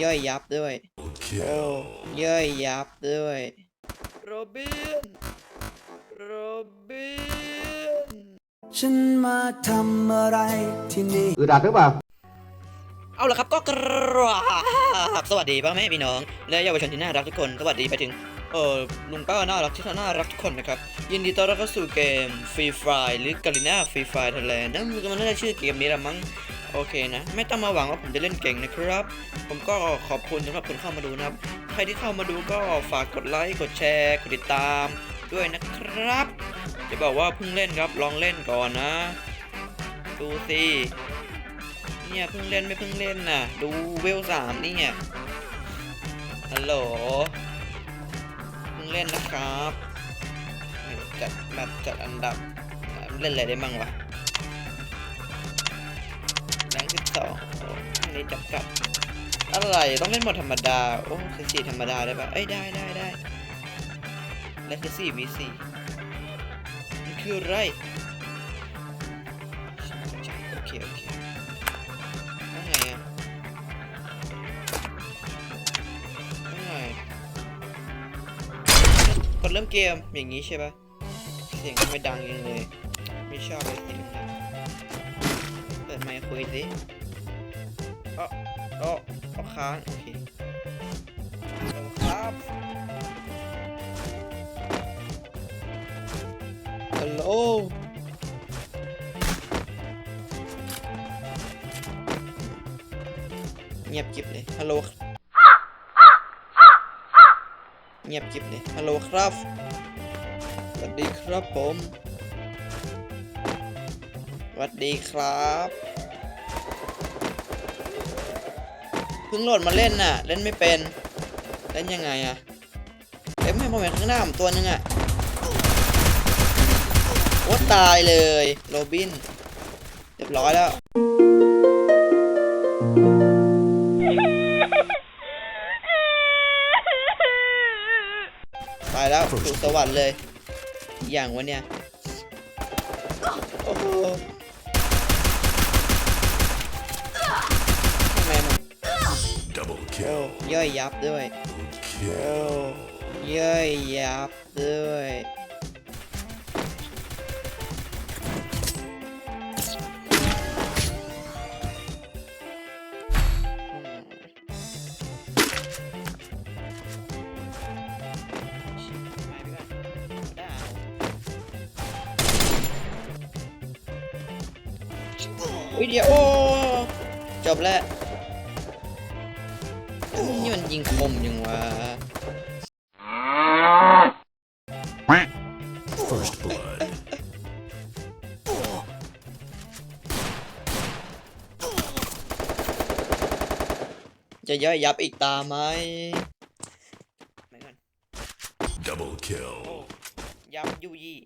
ย่อยยับด้วยโอ้ Kill. ย่อยยับด้วยโรบินโรบินฉันมาทำอะไรที่นี่อึดอัดหรือเปล่าเอาละครับก็กราบสวัสดีพ่อแม่พี่น้อง และเยาวชนที่น่ารักทุกคนสวัสดีไปถึงเออลุงป้าน่ารักที่น่ารักทุกคนนะครับ ยินดีต้อนรับเข้าสู่เกม Free Fire หรือ g a r i n a Free Fire Thailand นั่นมันน่าจะชื่อเกมนี้ละมั้ง โอเคนะ ไม่ต้องมาหวังว่าผมจะเล่นเก่งนะครับ ผมก็ขอบคุณสำหรับคนเข้ามาดูนะครับ ใครที่เข้ามาดูก็ฝากกดไลค์ กดแชร์ กดติดตามด้วยนะครับ จะบอกว่าเพิ่งเล่นครับ ลองเล่นก่อนนะ ดูสิเนี่ยเพิ่งเล่นไม่เพิ่งเล่นน่ะ ดูเวลสามนี่เนี่ยฮัลโหลเพิ่งเล่นนะครับ จัดแบบจัดอันดับ เล่นอะไรได้บ้างวะ สองอันนี้จำกัด อะไรต้องเล่นหมดธรรมดา โอ้คือสี่ธรรมดาได้ปะเอ้ยได้ได้ได้แล้วคือสี่วีสี่มันคืออะไรโอเคโอเคว่าไงอะว่าไงกดเริ่มเกมอย่างนี้ใช่ปะเสียงไม่ดังยังเลย ไม่ชอบเลยเสียงดังเปิดไมค์คุยสิ อ๋ออ๋อเอาค้างโอเคครับฮัลโหลเงียบกิบเลยฮัลโหลเงียบกิบเลยฮัลโหลครับ สวัสดีครับผม สวัสดีครับ พิ่งโหลดมาเล่นน่ะ เล่นไม่เป็น เล่นยังไงอะเอ้ยไม่พอเห็นข้างหน้าผมตัวนึงอะโอ้ตายเลยโรบิน เรียบร้อยแล้วไปแล้วสู่สวรรค์เลย อย่างวะเนี่ยโอ้โห โอ้ kill. ย่อยยับด้วย Kill. โอ้ย่อยยับด้วยวิดีโอจบแล้ว นี่มันยิงคมยังวะ First blood. จะย่อยยับอีกตาไหมไม่ก่อน Double kill. ยับยุยี่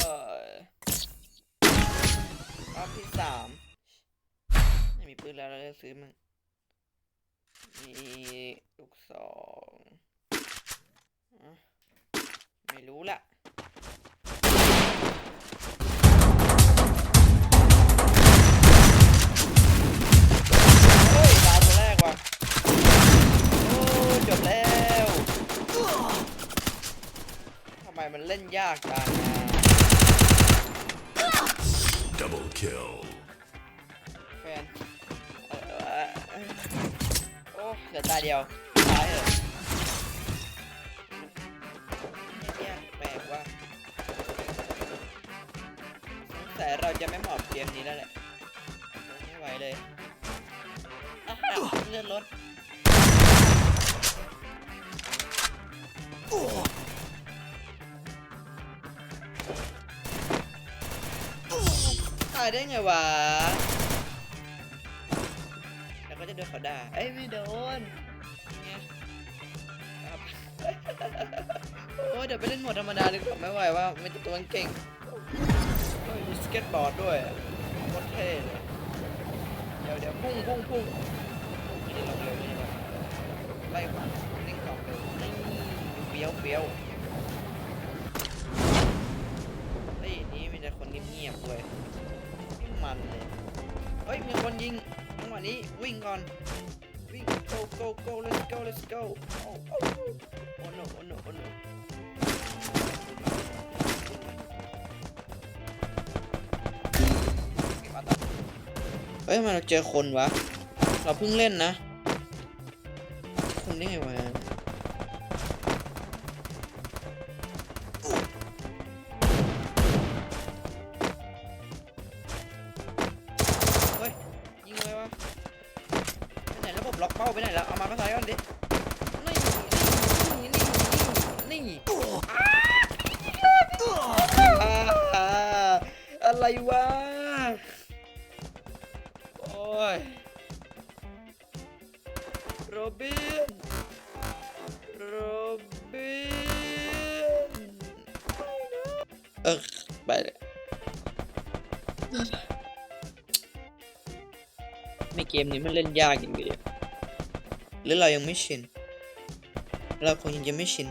เอ่อรอบที่สามไม่มีปืนแล้วเราจะซื้อมั้ง มีลูกสองอะไม่รู้ละโอ้ยดาวตัวแรกว่ะโอ้จบแล้วทำไมมันเล่นยากจังอะ Double kill. แฟนเออโอ้ เหลือตาเดียวตายเหรอเนี่ยแปลกว่าสงสัยเราจะไม่เหมาะเกมนี้แล้วแหละไม่ไหวเลยอะเลื่อนรถตายได้ไงวะ ก็จะโดนเขาด่า เอ้ยไม่โดนเนี่ยครับ โอ้เดี๋ยวไปเล่นหมดธรรมดาดีกว่าไม่ไหวว่าไม่ตัวมันเก่งโอ้ยมีสเก็ตบอร์ดด้วยโคตรเท่เลยเดี๋ยวเดี๋ยวพุ่งพุ่งพุ่งไม่ได้ลงเร็วนี่นะไล่ขวาเร่งกล่องเร็วนี่เฟี้ยวเฟี้ยวเฮ้ยนี้มีแต่คนเงียบๆเว้ยมันเลยเฮ้ยมีคนยิง งหวะนี้วิ่งก่อนวิ่ง go go go let's go let's go โอ้โอ้โอ้ no oh no oh no เอเฮ้ยมันเราเจอคนวะ เราเพิ่งเล่นนะ คนได้ไงวะ มามาใส่ก่อนดิ นี่ นี่ นี่ นี่ นี่อะไรวะ โอ้ย โรบิน โรบิน เออไปเลยในเกมนี้มันเล่นยากจริงๆ หรือเรายังไม่ชิน เราคงยังจะไม่ชิน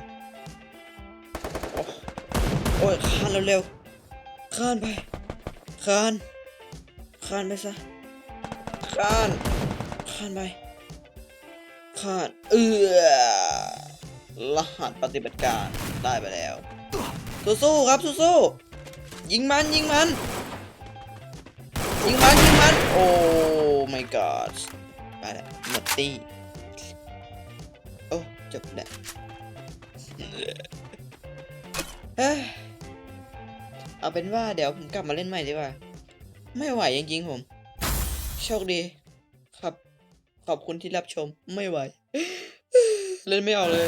โอ้ยคานเร็วๆคานไปคานคานไปซะคานคานไปคานเอือรหัสปฏิบัติการได้ไปแล้ว สู้ๆครับสู้ๆยิงมันยิงมันยิงมันยิงมันโอ้ my god ไปแล้วหมดตี้ จบแล้วเฮ้ยเอาเป็นว่าเดี๋ยวผมกลับมาเล่นใหม่ดีกว่า ไม่ไหวจริงๆผม โชคดี ครับ ขอบคุณที่รับชมไม่ไหว เล่นไม่ออกเลย